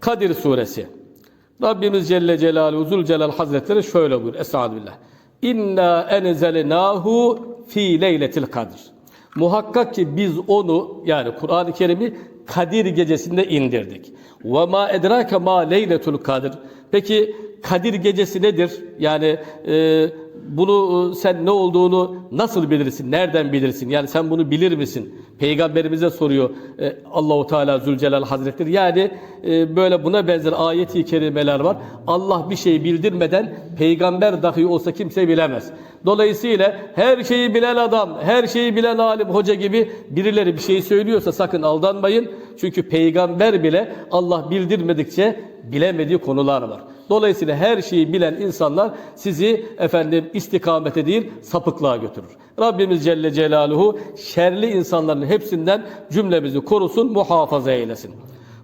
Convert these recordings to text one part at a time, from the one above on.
Kadir suresi. Rabbimiz Celle Celaluhu Zülcelal Hazretleri şöyle buyuruyor. Estağfirullah. İnna enzelnahu fi leyletil kadir. Muhakkak ki biz onu yani Kur'an-ı Kerim'i Kadir gecesinde indirdik. Ve ma edrake ma leyletul kadir. Peki Kadir gecesi nedir? Yani e, bunu e, sen ne olduğunu nasıl bilirsin? Nereden bilirsin? Yani sen bunu bilir misin? Peygamberimize soruyor e, Allahu Teala Zülcelal Hazretleri. Yani e, böyle buna benzer ayeti kerimeler var. Allah bir şey bildirmeden peygamber dahi olsa kimse bilemez. Dolayısıyla her şeyi bilen adam, her şeyi bilen alim, hoca gibi birileri bir şey söylüyorsa sakın aldanmayın. Çünkü peygamber bile Allah bildirmedikçe bilemediği konular var. Dolayısıyla her şeyi bilen insanlar sizi efendim istikamete değil sapıklığa götürür. Rabbimiz Celle Celaluhu şerli insanların hepsinden cümlemizi korusun, muhafaza eylesin.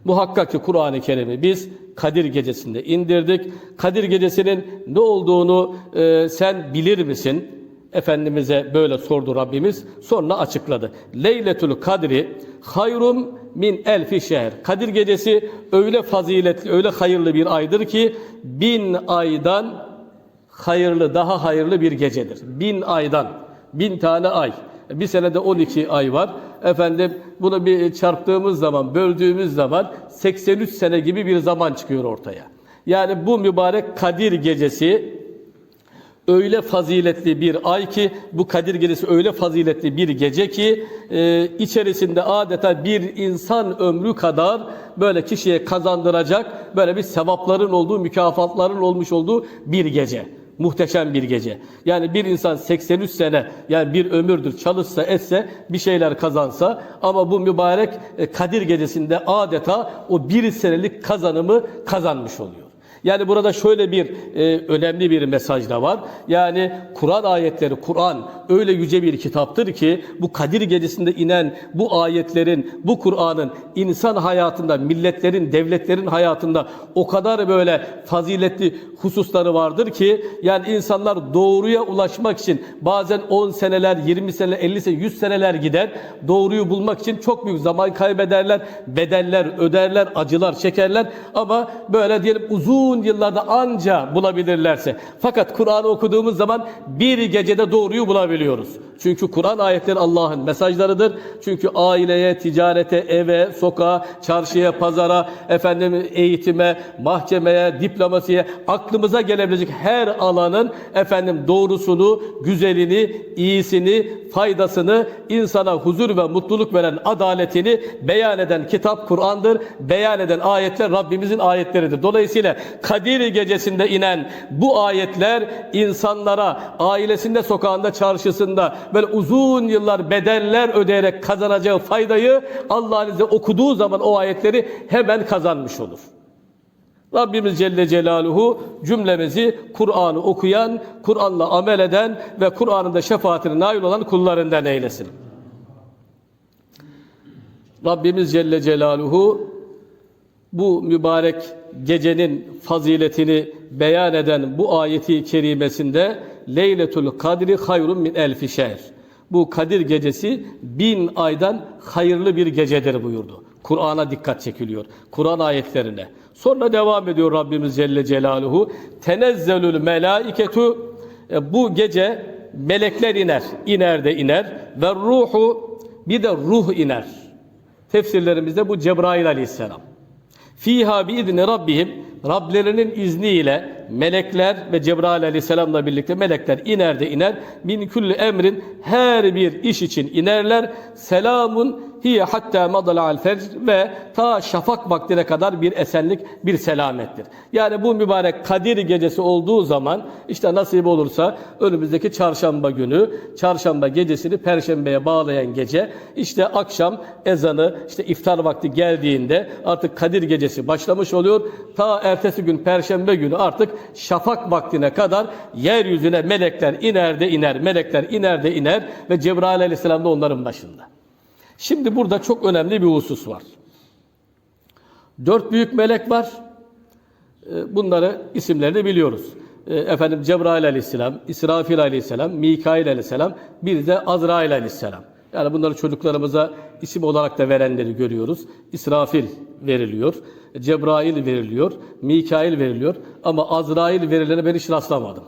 Muhakkak ki Kur'an-ı Kerim'i biz Kadir Gecesi'nde indirdik. Kadir Gecesi'nin ne olduğunu e, sen bilir misin? Efendimiz'e böyle sordu Rabbimiz. Sonra açıkladı. Leyletül Kadri hayrum min elfi şehr. Kadir Gecesi öyle faziletli, öyle hayırlı bir aydır ki bin aydan hayırlı, daha hayırlı bir gecedir. Bin aydan, bin tane ay. Bir senede 12 ay var. Efendim bunu bir çarptığımız zaman, böldüğümüz zaman 83 sene gibi bir zaman çıkıyor ortaya. Yani bu mübarek Kadir Gecesi öyle faziletli bir ay ki bu Kadir Gecesi öyle faziletli bir gece ki e, içerisinde adeta bir insan ömrü kadar böyle kişiye kazandıracak böyle bir sevapların olduğu, mükafatların olmuş olduğu bir gece. Muhteşem bir gece. Yani bir insan 83 sene yani bir ömürdür çalışsa etse bir şeyler kazansa ama bu mübarek e, Kadir gecesinde adeta o bir senelik kazanımı kazanmış oluyor. Yani burada şöyle bir e, önemli bir mesaj da var. Yani Kur'an ayetleri, Kur'an öyle yüce bir kitaptır ki bu Kadir gecesinde inen bu ayetlerin, bu Kur'an'ın insan hayatında, milletlerin, devletlerin hayatında o kadar böyle faziletli hususları vardır ki yani insanlar doğruya ulaşmak için bazen 10 seneler, 20 seneler, 50 seneler, 100 seneler gider. Doğruyu bulmak için çok büyük zaman kaybederler, bedeller öderler, acılar çekerler ama böyle diyelim uzun yıllarda anca bulabilirlerse. Fakat Kur'an'ı okuduğumuz zaman bir gecede doğruyu bulabiliyoruz. Çünkü Kur'an ayetleri Allah'ın mesajlarıdır. Çünkü aileye, ticarete, eve, sokağa, çarşıya, pazara, efendim eğitime, mahkemeye, diplomasiye, aklımıza gelebilecek her alanın efendim doğrusunu, güzelini, iyisini, faydasını, insana huzur ve mutluluk veren adaletini beyan eden kitap Kur'an'dır. Beyan eden ayetler Rabbimizin ayetleridir. Dolayısıyla Kadir gecesinde inen bu ayetler insanlara ailesinde, sokağında, çarşısında böyle uzun yıllar bedeller ödeyerek kazanacağı faydayı Allah'ın izniyle okuduğu zaman o ayetleri hemen kazanmış olur. Rabbimiz Celle Celaluhu cümlemizi Kur'an'ı okuyan, Kur'an'la amel eden ve Kur'an'ın da şefaatine nail olan kullarından eylesin. Rabbimiz Celle Celaluhu bu mübarek gecenin faziletini beyan eden bu ayeti kerimesinde Leyletul Kadri hayrun min elfi şehr. Bu Kadir gecesi bin aydan hayırlı bir gecedir buyurdu. Kur'an'a dikkat çekiliyor. Kur'an ayetlerine. Sonra devam ediyor Rabbimiz Celle Celaluhu. Tenezzelül melaiketu e, bu gece melekler iner. iner de iner. Ve ruhu bir de ruh iner. Tefsirlerimizde bu Cebrail aleyhisselam. Fiha bi idni rabbihim Rablerinin izniyle melekler ve Cebrail aleyhisselamla birlikte melekler iner de iner. Min külli emrin her bir iş için inerler. Selamun hiye hatta madala'al fecr ve ta şafak vaktine kadar bir esenlik, bir selamettir. Yani bu mübarek Kadir gecesi olduğu zaman işte nasip olursa önümüzdeki çarşamba günü, çarşamba gecesini perşembeye bağlayan gece işte akşam ezanı, işte iftar vakti geldiğinde artık Kadir gecesi başlamış oluyor. Ta ertesi gün perşembe günü artık şafak vaktine kadar yeryüzüne melekler iner de iner, melekler iner de iner ve Cebrail aleyhisselam da onların başında. Şimdi burada çok önemli bir husus var. Dört büyük melek var. Ee, Bunları isimlerini biliyoruz. Ee, Efendim Cebrail aleyhisselam, İsrafil aleyhisselam, Mikail aleyhisselam, bir de Azrail aleyhisselam. Yani bunları çocuklarımıza isim olarak da verenleri görüyoruz. İsrafil veriliyor, Cebrail veriliyor, Mikail veriliyor ama Azrail verilene ben hiç rastlamadım.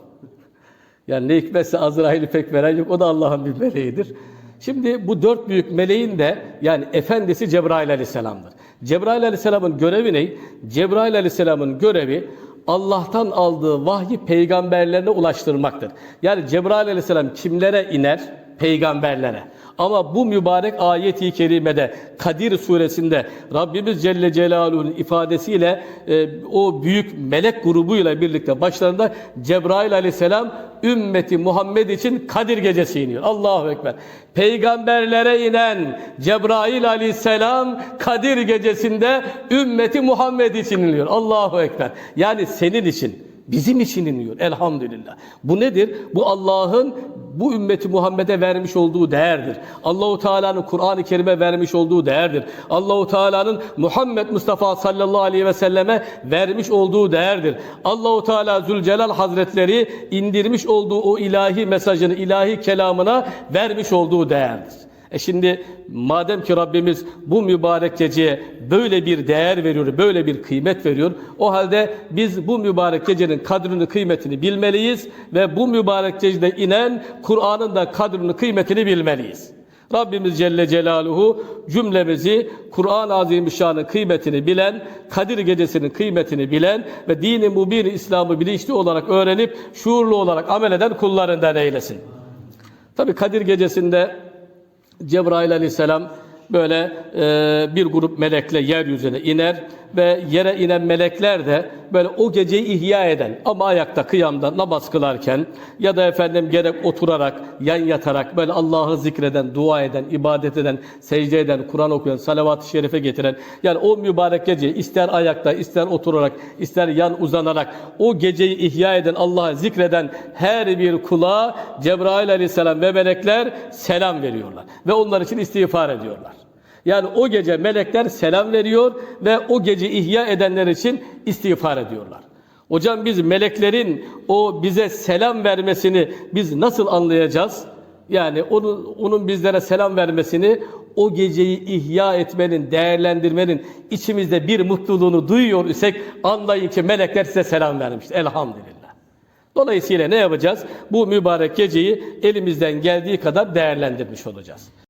Yani ne hikmetse Azrail'i pek veren yok. O da Allah'ın bir meleğidir. Şimdi bu dört büyük meleğin de yani efendisi Cebrail aleyhisselamdır. Cebrail aleyhisselamın görevi ne? Cebrail aleyhisselamın görevi Allah'tan aldığı vahyi peygamberlerine ulaştırmaktır. Yani Cebrail aleyhisselam kimlere iner? Peygamberlere. Ama bu mübarek ayeti kerimede Kadir suresinde Rabbimiz Celle Celaluhu'nun ifadesiyle e, o büyük melek grubuyla birlikte başlarında Cebrail aleyhisselam ümmeti Muhammed için Kadir gecesi iniyor. Allahu Ekber. Peygamberlere inen Cebrail aleyhisselam Kadir gecesinde ümmeti Muhammed için iniyor. Allahu Ekber. Yani senin için. Bizim için iniyor elhamdülillah. Bu nedir? Bu Allah'ın bu ümmeti Muhammed'e vermiş olduğu değerdir. Allahu Teala'nın Kur'an-ı Kerim'e vermiş olduğu değerdir. Allahu Teala'nın Muhammed Mustafa sallallahu aleyhi ve selleme vermiş olduğu değerdir. Allahu Teala Zülcelal Hazretleri indirmiş olduğu o ilahi mesajını, ilahi kelamına vermiş olduğu değerdir. E şimdi madem ki Rabbimiz bu mübarek geceye böyle bir değer veriyor, böyle bir kıymet veriyor. O halde biz bu mübarek gecenin kadrini, kıymetini bilmeliyiz ve bu mübarek gecede inen Kur'an'ın da kadrini, kıymetini bilmeliyiz. Rabbimiz Celle Celaluhu cümlemizi Kur'an-ı Azimüşşan'ın kıymetini bilen, Kadir Gecesi'nin kıymetini bilen ve dini mubin İslam'ı bilinçli olarak öğrenip şuurlu olarak amel eden kullarından eylesin. Tabi Kadir Gecesi'nde Cebrail aleyhisselam böyle e, bir grup melekle yeryüzüne iner ve yere inen melekler de böyle o geceyi ihya eden ama ayakta kıyamda namaz kılarken ya da efendim gerek oturarak yan yatarak böyle Allah'ı zikreden, dua eden, ibadet eden, secde eden, Kur'an okuyan, salavat-ı şerife getiren yani o mübarek geceyi ister ayakta, ister oturarak, ister yan uzanarak o geceyi ihya eden, Allah'ı zikreden her bir kula Cebrail aleyhisselam ve melekler selam veriyorlar ve onlar için istiğfar ediyorlar. Yani o gece melekler selam veriyor ve o gece ihya edenler için istiğfar ediyorlar. Hocam biz meleklerin o bize selam vermesini biz nasıl anlayacağız? Yani onun, onun bizlere selam vermesini o geceyi ihya etmenin, değerlendirmenin içimizde bir mutluluğunu duyuyor isek anlayın ki melekler size selam vermiş. Elhamdülillah. Dolayısıyla ne yapacağız? Bu mübarek geceyi elimizden geldiği kadar değerlendirmiş olacağız.